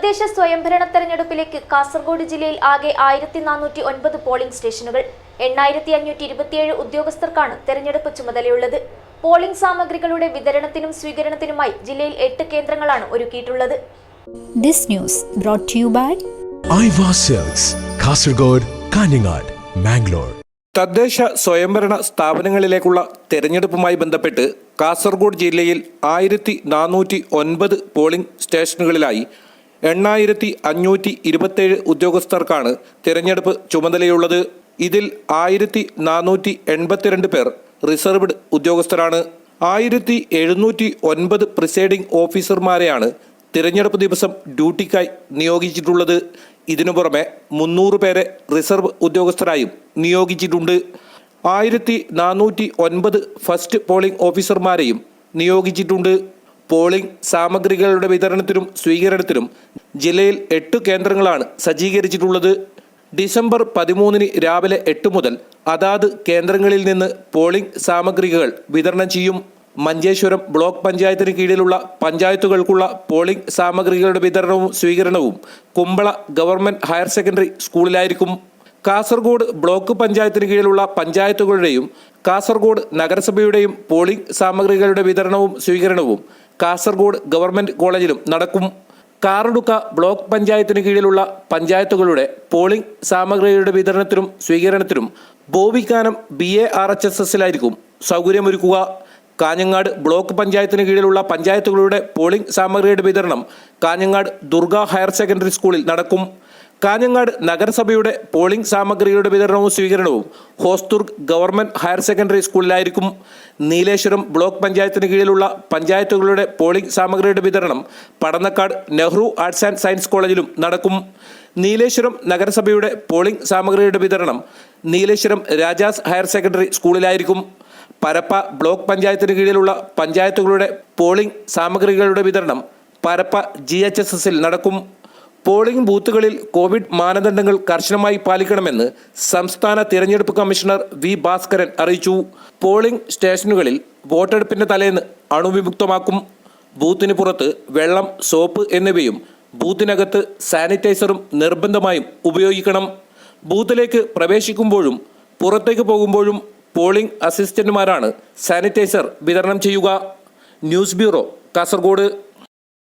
തദ്ദേശ സ്വയംഭരണ തെരഞ്ഞെടുപ്പിലേക്ക് കാസർഗോഡ് ജില്ലയിൽ ആകെ ആയിരത്തി നാനൂറ്റി ഒൻപത് പോളിംഗ് സ്റ്റേഷനുകൾ. എണ്ണായിരത്തി അഞ്ഞൂറ്റി ഇരുപത്തിയേഴ് ഉദ്യോഗസ്ഥർക്കാണ് തെരഞ്ഞെടുപ്പ് ചുമതലയുള്ളത്. പോളിംഗ് സാമഗ്രികളുടെ വിതരണത്തിനും സ്വീകരണത്തിനുമായി ജില്ലയിൽ എട്ട് കേന്ദ്രങ്ങളാണ് ഒരുക്കിയിട്ടുള്ളത്. This news brought to you by Aiwa sales Kasaragod Kanhangad Mangalore തദ്ദേശ സ്വയംഭരണ സ്ഥാപനങ്ങളിലേക്കുള്ള തെരഞ്ഞെടുപ്പുമായി ബന്ധപ്പെട്ട് കാസർഗോഡ് ജില്ലയിൽ ആയിരത്തി നാനൂറ്റി ഒൻപത് പോളിംഗ് സ്റ്റേഷനുകളിലായി എണ്ണായിരത്തി അഞ്ഞൂറ്റി ഇരുപത്തേഴ് ഉദ്യോഗസ്ഥർക്കാണ് തിരഞ്ഞെടുപ്പ് ചുമതലയുള്ളത്. ഇതിൽ ആയിരത്തി നാനൂറ്റി എൺപത്തിരണ്ട് പേർ റിസർവ്ഡ് ഉദ്യോഗസ്ഥരാണ്. ആയിരത്തി എഴുന്നൂറ്റി ഒൻപത് പ്രിസൈഡിംഗ് ഓഫീസർമാരെയാണ് തിരഞ്ഞെടുപ്പ് ദിവസം ഡ്യൂട്ടിക്കായി നിയോഗിച്ചിട്ടുള്ളത്. ഇതിനു പുറമെ മുന്നൂറ് പേരെ റിസർവ് ഉദ്യോഗസ്ഥരായും നിയോഗിച്ചിട്ടുണ്ട്. ആയിരത്തി നാനൂറ്റി ഒൻപത് ഫസ്റ്റ് പോളിംഗ് ഓഫീസർമാരെയും നിയോഗിച്ചിട്ടുണ്ട്. പോളിംഗ് സാമഗ്രികളുടെ വിതരണത്തിനും സ്വീകരണത്തിനും ജില്ലയിൽ എട്ട് കേന്ദ്രങ്ങളാണ് സജ്ജീകരിച്ചിട്ടുള്ളത്. ഡിസംബർ പതിമൂന്നിന് രാവിലെ എട്ട് മുതൽ അതാത് കേന്ദ്രങ്ങളിൽ നിന്ന് പോളിംഗ് സാമഗ്രികൾ വിതരണം ചെയ്യും. മഞ്ചേശ്വരം ബ്ലോക്ക് പഞ്ചായത്തിന് കീഴിലുള്ള പഞ്ചായത്തുകൾക്കുള്ള പോളിംഗ് സാമഗ്രികളുടെ വിതരണവും സ്വീകരണവും കുമ്പള ഗവൺമെന്റ് ഹയർ സെക്കൻഡറി സ്കൂളിലായിരിക്കും. കാസർഗോഡ് ബ്ലോക്ക് പഞ്ചായത്തിന് കീഴിലുള്ള പഞ്ചായത്തുകളുടെയും കാസർഗോഡ് നഗരസഭയുടെയും പോളിംഗ് സാമഗ്രികളുടെ വിതരണവും സ്വീകരണവും കാസർഗോഡ് ഗവൺമെന്റ് കോളേജിലും നടക്കും. കാറടുക്ക ബ്ലോക്ക് പഞ്ചായത്തിന് കീഴിലുള്ള പഞ്ചായത്തുകളുടെ പോളിംഗ് സാമഗ്രികളുടെ വിതരണത്തിനും സ്വീകരണത്തിനും Bovikkanam B A R H S എസിലായിരിക്കും സൗകര്യമൊരുക്കുക. കാഞ്ഞങ്ങാട് ബ്ലോക്ക് പഞ്ചായത്തിന് കീഴിലുള്ള പഞ്ചായത്തുകളുടെ പോളിംഗ് സാമഗ്രിയുടെ വിതരണം കാഞ്ഞങ്ങാട് ദുർഗ ഹയർ സെക്കൻഡറി സ്കൂളിൽ നടക്കും. കാഞ്ഞങ്ങാട് നഗരസഭയുടെ പോളിംഗ് സാമഗ്രികളുടെ വിതരണവും സ്വീകരണവും. ഹോസ്ദുർഗ് ഗവൺമെന്റ് ഹയർ സെക്കൻഡറി സ്കൂളിലായിരിക്കും നീലേശ്വരം ബ്ലോക്ക് പഞ്ചായത്തിന് കീഴിലുള്ള പഞ്ചായത്തുകളുടെ പോളിംഗ് സാമഗ്രിയുടെ വിതരണം Padannakkad Nehru arts and science കോളേജിലും നടക്കും. നീലേശ്വരം നഗരസഭയുടെ പോളിംഗ് സാമഗ്രിയുടെ വിതരണം നീലേശ്വരം രാജാസ് ഹയർ സെക്കൻഡറി സ്കൂളിലായിരിക്കും. പരപ്പ ബ്ലോക്ക് പഞ്ചായത്തിന് കീഴിലുള്ള പഞ്ചായത്തുകളുടെ പോളിംഗ് സാമഗ്രികളുടെ വിതരണം പരപ്പ ജി നടക്കും. പോളിംഗ് ബൂത്തുകളിൽ കോവിഡ് മാനദണ്ഡങ്ങൾ കർശനമായി പാലിക്കണമെന്ന് സംസ്ഥാന തിരഞ്ഞെടുപ്പ് കമ്മീഷണർ വി ഭാസ്കരൻ അറിയിച്ചു. പോളിംഗ് സ്റ്റേഷനുകളിൽ വോട്ടെടുപ്പിന്റെ തലേന്ന് അണുവിമുക്തമാക്കും. ബൂത്തിന് പുറത്ത് വെള്ളം സോപ്പ് എന്നിവയും ബൂത്തിനകത്ത് സാനിറ്റൈസറും നിർബന്ധമായും ഉപയോഗിക്കണം. ബൂത്തിലേക്ക് പ്രവേശിക്കുമ്പോഴും പുറത്തേക്ക് പോകുമ്പോഴും പോളിംഗ് അസിസ്റ്റന്റുമാരാണ് സാനിറ്റൈസർ വിതരണം ചെയ്യുക. News bureau Kasaragod.